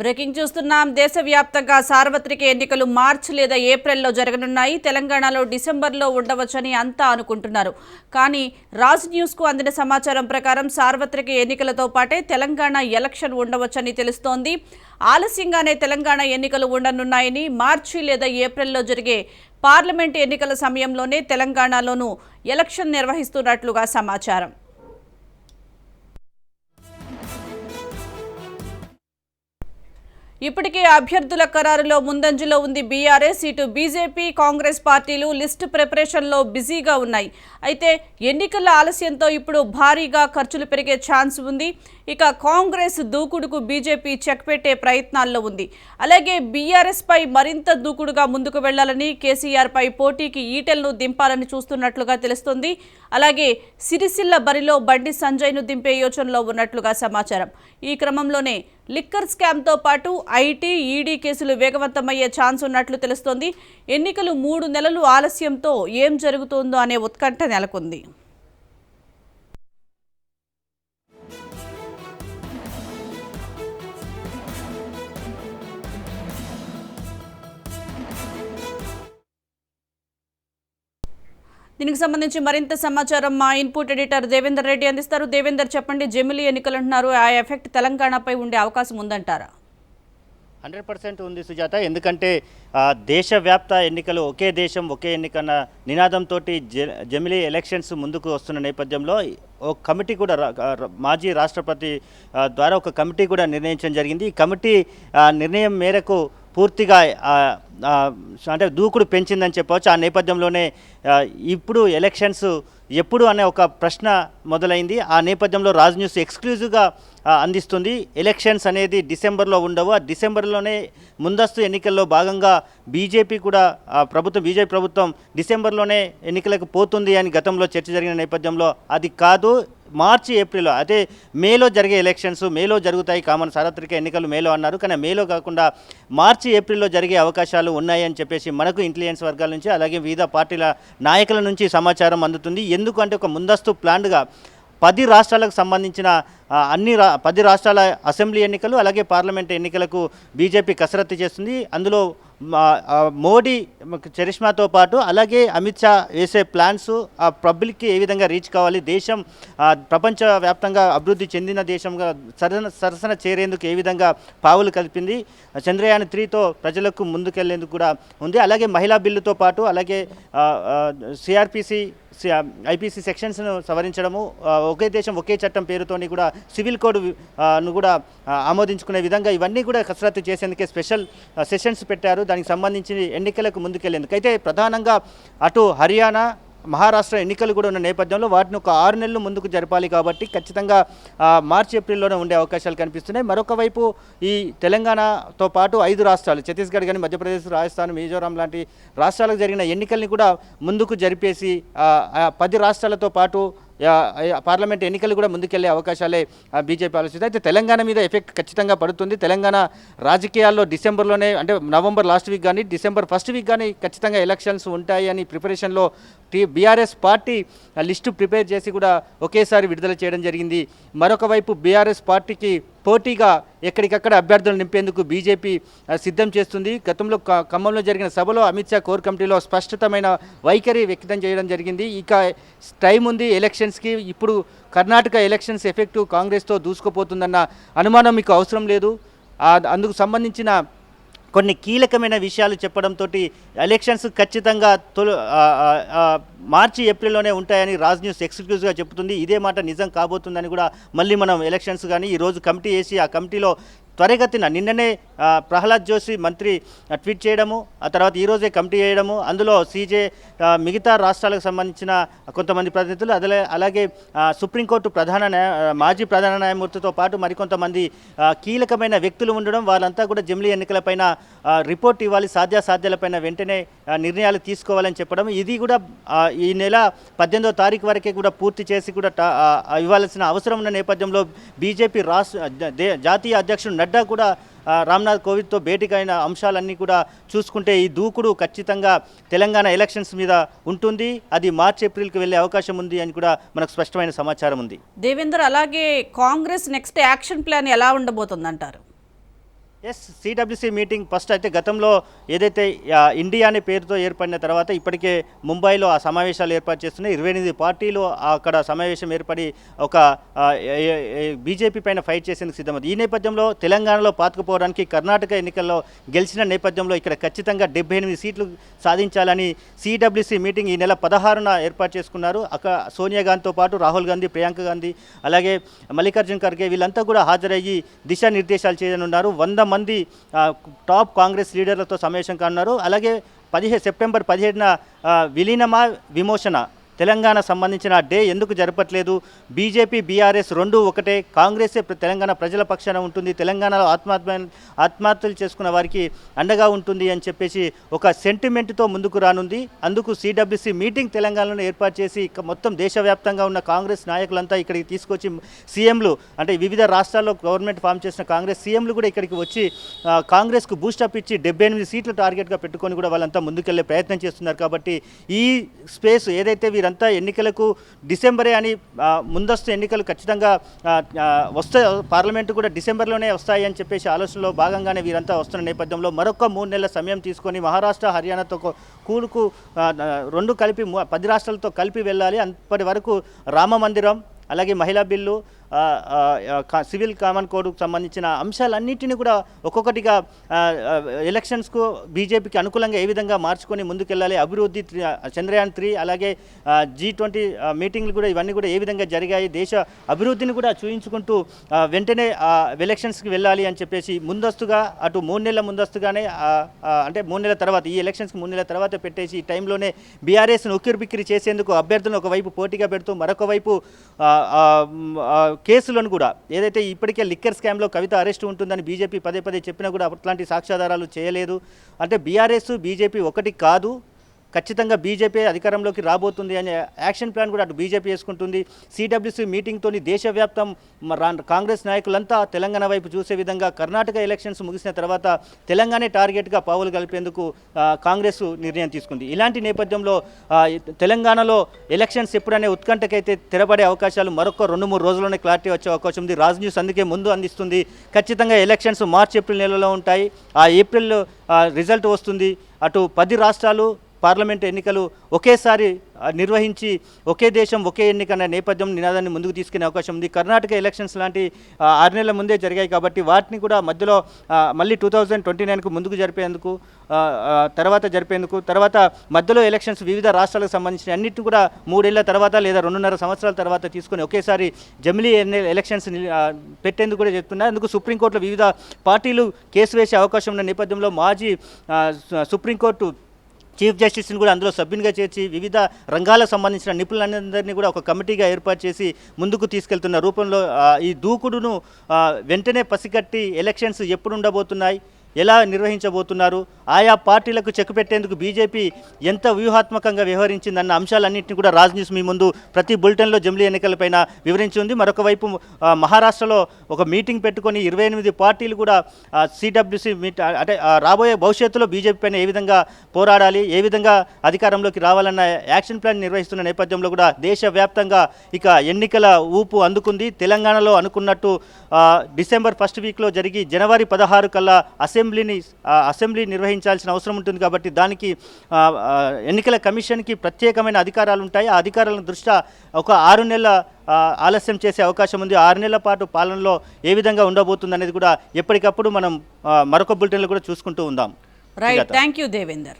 Breaking చూస్తున్నాం. దేశవ్యాప్తంగా సార్వత్రిక ఎన్నికలు మార్చి లేదా ఏప్రిల్లో జరగనున్నాయి. తెలంగాణలో డిసెంబర్లో ఉండవచ్చని అంతా అనుకుంటున్నారు. కానీ రాజ్ న్యూస్కు అందిన సమాచారం ప్రకారం సార్వత్రిక ఎన్నికలతో పాటే తెలంగాణ ఎలక్షన్ ఉండవచ్చని తెలుస్తోంది. ఆలస్యంగానే తెలంగాణ ఎన్నికలు ఉండనున్నాయని మార్చి లేదా ఏప్రిల్లో జరిగే పార్లమెంట్ ఎన్నికల సమయంలోనే తెలంగాణలోనూ ఎలక్షన్ నిర్వహిస్తున్నట్లుగా సమాచారం. ఇప్పటికే అభ్యర్థుల ఖరారులో ముందంజలో ఉంది బీఆర్ఎస్. ఇటు బీజేపీ కాంగ్రెస్ పార్టీలు లిస్టు ప్రిపరేషన్లో బిజీగా ఉన్నాయి. అయితే ఎన్నికల ఆలస్యంతో ఇప్పుడు భారీగా ఖర్చులు పెరిగే ఛాన్స్ ఉంది. ఇక కాంగ్రెస్ దూకుడుకు బీజేపీ చెక్ పెట్టే ప్రయత్నాల్లో ఉంది. అలాగే బీఆర్ఎస్ పై మరింత దూకుడుగా ముందుకు వెళ్ళాలని కేసీఆర్ పై పోటీకి ఈటెలను దింపాలని చూస్తున్నట్లుగా తెలుస్తుంది. అలాగే సిరిసిల్ల బరిలో బండి సంజయ్ను దింపే యోచనలో ఉన్నట్లుగా సమాచారం. ఈ క్రమంలోనే లిక్కర్ స్కామ్తో పాటు ఐటీ ఈడీ కేసులు వేగవంతమయ్యే ఛాన్స్ ఉన్నట్లు తెలుస్తోంది. ఎన్నికలు మూడు నెలలు ఆలస్యంతో ఏం జరుగుతుందో అనే ఉత్కంఠ నెలకొంది. దీనికి సంబంధించి మరింత సమాచారం మా ఇన్పుట్ ఎడిటర్ దేవేందర్ రెడ్డి అందిస్తారు. దేవేందర్ చెప్పండి జమిలీ ఎన్నికలు అంటున్నారు ఆ ఎఫెక్ట్ తెలంగాణపై ఉండే అవకాశం ఉందంటారా? హండ్రెడ్ పర్సెంట్ ఉంది సుజాత. ఎందుకంటే దేశవ్యాప్త ఎన్నికలు ఒకే దేశం ఒకే ఎన్నికన్న నినాదంతో జమిలీ ఎలక్షన్స్ ముందుకు వస్తున్న నేపథ్యంలో ఒక కమిటీ కూడా మాజీ రాష్ట్రపతి ద్వారా ఒక కమిటీ కూడా నిర్ణయించడం జరిగింది. ఈ కమిటీ నిర్ణయం మేరకు పూర్తిగా అంటే దూకుడు పెంచిందని చెప్పవచ్చు. ఆ నేపథ్యంలోనే ఇప్పుడు ఎలక్షన్స్ ఎప్పుడు అనే ఒక ప్రశ్న మొదలైంది. ఆ నేపథ్యంలో రాజ్ న్యూస్ ఎక్స్క్లూజివ్గా అందిస్తుంది. ఎలక్షన్స్ అనేది డిసెంబర్లో ఉండవు. ఆ డిసెంబర్లోనే ముందస్తు ఎన్నికల్లో భాగంగా బీజేపీ కూడా ప్రభుత్వం బీజేపీ ప్రభుత్వం డిసెంబర్లోనే ఎన్నికలకు పోతుంది అని గతంలో చర్చ జరిగిన నేపథ్యంలో అది కాదు. మార్చి ఏప్రిల్లో అదే మేలో జరిగే ఎలక్షన్స్ మేలో జరుగుతాయి. కామన్ సార్వత్రిక ఎన్నికలు మేలో అన్నారు. కానీ మేలో కాకుండా మార్చి ఏప్రిల్లో జరిగే అవకాశాలు ఉన్నాయని చెప్పేసి మనకు ఇంటెలిజెన్స్ వర్గాల నుంచి అలాగే వివిధ పార్టీల నాయకుల నుంచి సమాచారం అందుతుంది. ఎందుకంటే ఒక ముందస్తు ప్లాన్గా పది రాష్ట్రాలకు సంబంధించిన అన్ని రా పది రాష్ట్రాల అసెంబ్లీ ఎన్నికలు అలాగే పార్లమెంట్ ఎన్నికలకు బీజేపీ కసరత్తు చేస్తుంది. అందులో మోడీ చరిష్మాతో పాటు అలాగే అమిత్ షా వేసే ప్లాన్స్ ఆ పబ్లిక్కి ఏ విధంగా రీచ్ కావాలి దేశం ప్రపంచవ్యాప్తంగా అభివృద్ధి చెందిన దేశంగా సరసన సరసన చేరేందుకు ఏ విధంగా పావులు కలిపింది. చంద్రయాన్ త్రీతో ప్రజలకు ముందుకెళ్ళేందుకు కూడా ఉంది. అలాగే మహిళా బిల్లుతో పాటు అలాగే సిఆర్పిసి ఐపీసీ సెక్షన్స్ను సవరించడము ఒకే దేశం ఒకే చట్టం పేరుతోని కూడా సివిల్ కోడ్ను కూడా ఆమోదించుకునే విధంగా ఇవన్నీ కూడా కసరత్తు చేసేందుకే స్పెషల్ సెషన్స్ పెట్టారు. దానికి సంబంధించి ఎన్నికలకు ముందుకెళ్ళేందుకు అయితే ప్రధానంగా అటు హర్యానా మహారాష్ట్ర ఎన్నికలు కూడా ఉన్న నేపథ్యంలో వాటిని ఒక ఆరు నెలలు ముందుకు జరపాలి కాబట్టి ఖచ్చితంగా మార్చి ఏప్రిల్లోనే ఉండే అవకాశాలు కనిపిస్తున్నాయి. మరొక వైపు ఈ తెలంగాణతో పాటు ఐదు రాష్ట్రాలు ఛత్తీస్గఢ్ కానీ మధ్యప్రదేశ్ రాజస్థాన్ మిజోరాం లాంటి రాష్ట్రాలకు జరిగిన ఎన్నికల్ని కూడా ముందుకు జరిపేసి పది రాష్ట్రాలతో పాటు పార్లమెంట్ ఎన్నికలు కూడా ముందుకెళ్ళే అవకాశాలే బీజేపీ ఆలోచిస్తుంది. అయితే తెలంగాణ మీద ఎఫెక్ట్ ఖచ్చితంగా పడుతుంది. తెలంగాణ రాజకీయాల్లో డిసెంబర్లోనే అంటే నవంబర్ లాస్ట్ వీక్ కానీ డిసెంబర్ ఫస్ట్ వీక్ కానీ ఖచ్చితంగా ఎలక్షన్స్ ఉంటాయి అని ప్రిపరేషన్లో టీ బీఆర్ఎస్ పార్టీ ఆ, లిస్టు ప్రిపేర్ చేసి కూడా ఒకేసారి విడుదల చేయడం జరిగింది. మరొక వైపు బీఆర్ఎస్ పార్టీకి పోటీగా ఎక్కడికక్కడ అభ్యర్థులు నింపేందుకు బీజేపీ సిద్ధం చేస్తుంది. గతంలో ఖమ్మంలో జరిగిన సభలో అమిత్ షా కోర్ కమిటీలో స్పష్టతమైన వైఖరి వ్యక్తం చేయడం జరిగింది. ఇక టైం ఉంది ఎలక్షన్స్కి. ఇప్పుడు కర్ణాటక ఎలక్షన్స్ ఎఫెక్టు కాంగ్రెస్తో దూసుకుపోతుందన్న అనుమానం మీకు అవసరం లేదు. అందుకు సంబంధించిన కొన్ని కీలకమైన విషయాలు చెప్పడంతో ఎలక్షన్స్ ఖచ్చితంగా తొలి మార్చి ఏప్రిల్లోనే ఉంటాయని రాజ్ న్యూస్ ఎక్స్క్లూజివ్గా చెబుతుంది. ఇదే మాట నిజం కాబోతుందని కూడా మళ్ళీ మనం ఎలక్షన్స్ కానీ ఈరోజు కమిటీ వేసి ఆ కమిటీలో త్వరగతిన నిన్ననే ప్రహ్లాద్ జోషి మంత్రి ట్వీట్ చేయడము ఆ తర్వాత ఈరోజే కమిటీ చేయడము అందులో సీజే మిగతా రాష్ట్రాలకు సంబంధించిన కొంతమంది ప్రతినిధులు అదే అలాగే సుప్రీంకోర్టు ప్రధాన న్యాయ మాజీ ప్రధాన న్యాయమూర్తితో పాటు మరికొంతమంది కీలకమైన వ్యక్తులు ఉండడం వాళ్ళంతా కూడా జమిలీ ఎన్నికలపైన రిపోర్ట్ ఇవ్వాలి సాధ్యాసాధ్యాలపైన వెంటనే నిర్ణయాలు తీసుకోవాలని చెప్పడం ఇది కూడా ఈ నెల పద్దెనిమిదో తారీఖు వరకే కూడా పూర్తి చేసి కూడా ఇవ్వాల్సిన అవసరం ఉన్న నేపథ్యంలో బీజేపీ రాష్ట్ర జాతీయ అధ్యక్షుడు నడ్డా కూడా రామ్నాథ్ కోవింద్తో భేటీకైన అంశాలన్నీ కూడా చూసుకుంటే ఈ దూకుడు ఖచ్చితంగా తెలంగాణ ఎలక్షన్స్ మీద ఉంటుంది. అది మార్చి ఏప్రిల్కి వెళ్ళే అవకాశం ఉంది అని కూడా మనకు స్పష్టమైన సమాచారం ఉంది. దేవేందర్ అలాగే కాంగ్రెస్ నెక్స్ట్ యాక్షన్ ప్లాన్ ఎలా ఉండబోతుందంటారు? ఎస్ సిడబ్ల్యూసి మీటింగ్ ఫస్ట్ అయితే గతంలో ఏదైతే ఇండియా అనే పేరుతో ఏర్పడిన తర్వాత ఇప్పటికే ముంబైలో ఆ సమావేశాలు ఏర్పాటు చేస్తున్నాయి. ఇరవై ఎనిమిది పార్టీలు అక్కడ సమావేశం ఏర్పడి ఒక బీజేపీ పైన ఫైట్ చేసేందుకు సిద్ధమైంది ఈ నేపథ్యంలో తెలంగాణలో పాతుకుపోవడానికి కర్ణాటక ఎన్నికల్లో గెలిచిన నేపథ్యంలో ఇక్కడ ఖచ్చితంగా డెబ్బై ఎనిమిది సీట్లు సాధించాలని సిడబ్ల్యూసి మీటింగ్ ఈ నెల పదహారున ఏర్పాటు చేసుకున్నారు. అక్కడ సోనియా గాంధీతో పాటు రాహుల్ గాంధీ ప్రియాంక గాంధీ అలాగే మల్లికార్జున్ ఖర్గే వీళ్ళంతా కూడా హాజరయ్యి దిశానిర్దేశాలు చేయనున్నారు. వంద మంది టాప్ కాంగ్రెస్ లీడర్లతో సమావేశం కానున్నారు. అలాగే పదిహేను సెప్టెంబర్ పదిహేడున విలీనమా విమోచన? తెలంగాణ సంబంధించిన డే ఎందుకు జరపట్లేదు? బీజేపీ బీఆర్ఎస్ రెండు ఒకటే. కాంగ్రెసే తెలంగాణ ప్రజల పక్షాన ఉంటుంది. తెలంగాణలో ఆత్మాత్మ ఆత్మహత్యలు చేసుకున్న వారికి అండగా ఉంటుంది అని చెప్పేసి ఒక సెంటిమెంట్తో ముందుకు రానుంది. అందుకు సిడబ్ల్యూసి మీటింగ్ తెలంగాణలో ఏర్పాటు చేసి మొత్తం దేశవ్యాప్తంగా ఉన్న కాంగ్రెస్ నాయకులంతా ఇక్కడికి తీసుకొచ్చి సీఎంలు అంటే వివిధ రాష్ట్రాల్లో గవర్నమెంట్ ఫామ్ చేసిన కాంగ్రెస్ సీఎంలు కూడా ఇక్కడికి వచ్చి కాంగ్రెస్కు బూస్టప్ ఇచ్చి డెబ్బై ఎనిమిది సీట్లు టార్గెట్గా పెట్టుకొని కూడా వాళ్ళంతా ముందుకెళ్ళే ప్రయత్నం చేస్తున్నారు. కాబట్టి ఈ స్పేస్ ఏదైతే వీరు వీరంతా ఎన్నికలకు డిసెంబరే అని ముందస్తు ఎన్నికలు ఖచ్చితంగా వస్తే వస్తాయి. పార్లమెంటు కూడా డిసెంబర్లోనే వస్తాయి అని చెప్పేసి ఆలోచనలో భాగంగానే వీరంతా వస్తున్న నేపథ్యంలో మరొక మూడు నెలల సమయం తీసుకొని మహారాష్ట్ర హర్యానాతో కూడుకు కూలుకు రెండు కలిపి పది రాష్ట్రాలతో కలిపి వెళ్ళాలి. అప్పటి వరకు రామ మందిరం అలాగే మహిళా బిల్లు సివిల్ కామన్ కోడ్కు సంబంధించిన అంశాలన్నింటినీ కూడా ఒక్కొక్కటిగా ఎలక్షన్స్కు బీజేపీకి అనుకూలంగా ఏ విధంగా మార్చుకొని ముందుకెళ్ళాలి అభివృద్ధి చంద్రయాన్ త్రీ అలాగే జీ ట్వంటీ మీటింగ్లు కూడా ఇవన్నీ కూడా ఏ విధంగా జరిగాయి దేశ అభివృద్ధిని కూడా చూయించుకుంటూ వెంటనే ఎలక్షన్స్కి వెళ్ళాలి అని చెప్పేసి ముందస్తుగా అటు మూడు నెలల ముందస్తుగానే అంటే మూడు నెలల తర్వాత ఈ ఎలక్షన్స్కి మూడు నెలల తర్వాత పెట్టేసి ఈ టైంలోనే బీఆర్ఎస్ను ఉక్కిరి బిక్కిరి చేసేందుకు అభ్యర్థులను ఒకవైపు పోటీగా పెడుతూ మరొక వైపు కేసులను కూడా ఏదైతే ఇప్పటికే లిక్కర్ స్కామ్లో కవిత అరెస్ట్ ఉంటుందని బీజేపీ పదే పదే చెప్పినా కూడా అట్లాంటి సాక్ష్యాధారాలు చేయలేదు. అంటే బీఆర్ఎస్ బీజేపీ ఒకటి కాదు. ఖచ్చితంగా బీజేపీ అధికారంలోకి రాబోతుంది అనే యాక్షన్ ప్లాన్ కూడా అటు బీజేపీ వేసుకుంటుంది. సిడబ్ల్యూసీ మీటింగ్తోని దేశవ్యాప్తం రా- కాంగ్రెస్ నాయకులంతా తెలంగాణ వైపు చూసే విధంగా కర్ణాటక ఎలక్షన్స్ ముగిసిన తర్వాత తెలంగాణ టార్గెట్గా పావులు కలిపేందుకు కాంగ్రెస్ నిర్ణయం తీసుకుంది. ఇలాంటి నేపథ్యంలో తెలంగాణలో ఎలక్షన్స్ ఎప్పుడనే ఉత్కంఠకైతే తెరపడే అవకాశాలు మరొక రెండు మూడు రోజుల్లోనే క్లారిటీ వచ్చే అవకాశం ఉంది. రాజ్ న్యూస్ అందుకే ముందు అందిస్తుంది. ఖచ్చితంగా ఎలక్షన్స్ మార్చ్ ఏప్రిల్ నెలలో ఉంటాయి. ఆ ఏప్రిల్ రిజల్ట్ వస్తుంది. అటు పది రాష్ట్రాలు పార్లమెంట్ ఎన్నికలు ఒకేసారి నిర్వహించి ఒకే దేశం ఒకే ఎన్నిక అనే నేపథ్యం నినాదాన్ని ముందుకు తీసుకునే అవకాశం ఉంది. కర్ణాటక ఎలక్షన్స్ లాంటి ఆరు నెలల ముందే జరిగాయి కాబట్టి వాటిని కూడా మధ్యలో మళ్ళీ టూ థౌజండ్ ట్వంటీ నైన్కు ముందుకు జరిపేందుకు తర్వాత జరిపేందుకు తర్వాత మధ్యలో ఎలక్షన్స్ వివిధ రాష్ట్రాలకు సంబంధించిన అన్నింటిని కూడా మూడేళ్ళ తర్వాత లేదా రెండున్నర సంవత్సరాల తర్వాత తీసుకొని ఒకేసారి జమిలీ ఎలక్షన్స్ పెట్టేందుకు కూడా చెప్తున్నారు అందుకు సుప్రీంకోర్టులో వివిధ పార్టీలు కేసు వేసే అవకాశం ఉన్న నేపథ్యంలో మాజీ సుప్రీంకోర్టు చీఫ్ జస్టిస్ని కూడా అందులో సభ్యునిగా చేర్చి వివిధ రంగాలకు సంబంధించిన నిపుణులందరినీ కూడా ఒక కమిటీగా ఏర్పాటు చేసి ముందుకు తీసుకెళ్తున్న రూపంలో ఈ దూకుడును వెంటనే పసిగట్టి ఎలక్షన్స్ ఎప్పుడు ఉండబోతున్నాయి? ఎలా నిర్వహించబోతున్నారు? ఆయా పార్టీలకు చెక్ పెట్టేందుకు బీజేపీ ఎంత వ్యూహాత్మకంగా వ్యవహరించిందన్న అంశాలన్నింటినీ కూడా రాజ్ న్యూస్ మీ ముందు ప్రతి బులెటిన్లో జమిలీ ఎన్నికలపైన వివరించి ఉంది. మరొక వైపు మహారాష్ట్రలో ఒక మీటింగ్ పెట్టుకొని ఇరవై ఎనిమిది పార్టీలు కూడా సిడబ్ల్యూసి మీట్ అంటే రాబోయే భవిష్యత్తులో బీజేపీ పైన ఏ విధంగా పోరాడాలి ఏ విధంగా అధికారంలోకి రావాలన్న యాక్షన్ ప్లాన్ నిర్వహిస్తున్న నేపథ్యంలో కూడా దేశవ్యాప్తంగా ఇక ఎన్నికల ఊపు అందుకుంది. తెలంగాణలో అనుకున్నట్టు డిసెంబర్ ఫస్ట్ వీక్లో జరిగి జనవరి పదహారు కల్లా అసెంబ్లీని అసెంబ్లీ నిర్వహించాల్సిన అవసరం ఉంటుంది కాబట్టి దానికి ఎన్నికల కమిషన్కి ప్రత్యేకమైన అధికారాలు ఉంటాయి ఆ అధికారాల దృష్ట్యా ఒక ఆరు నెలల ఆలస్యం చేసే అవకాశం ఉంది. ఆరు నెలల పాటు పాలనలో ఏ విధంగా ఉండబోతుంది అనేది కూడా ఎప్పటికప్పుడు మనం మరొక బులెటిన్లో కూడా చూసుకుంటూ ఉందాం. రైట్. Thank you Devender